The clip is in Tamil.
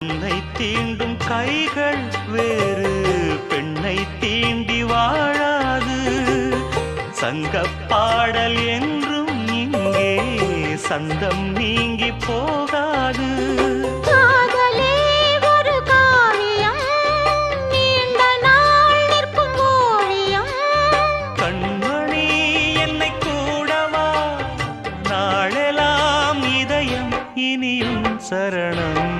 உன்னை தீண்டும் கைகள் வேறு பெண்ணை தீண்டி வாழாது. சங்க பாடல் என்றும் இங்கே சந்தம் நீங்கி போகாது. கண்மணி என்னை கூடவா? சரணம்.